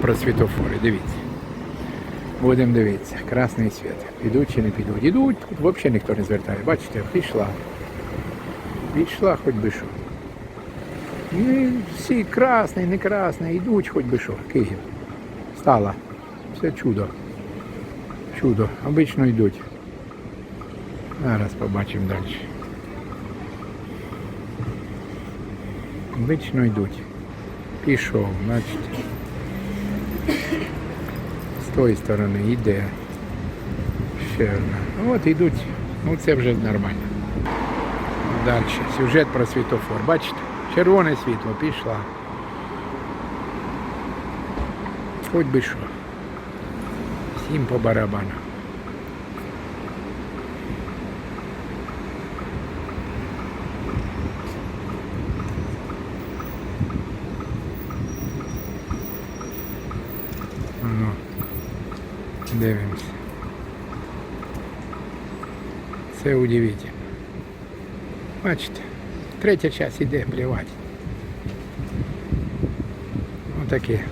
Про світофори, дивіться. Будемо дивитися. Красний світ. Підуть чи не підуть. Ідуть, тут взагалі ніхто не звертає. Бачите, пішла. Пішла хоч би що. І всі красний, не красний, йдуть хоч би що. Київ. Стала. Все чудо. Чудо. Обично йдуть. Зараз побачимо далі. Обично йдуть. Пішов, бачите. З тої сторони йде. Ще одна. От йдуть. Ну це вже нормально. Далі. Сюжет про світофор. Бачите? Червоне світло пішла. Хоч би що. Всім по барабану. Ну, Дивимось. Це удивительно. Бачите, третя час іде плівати. Отаке.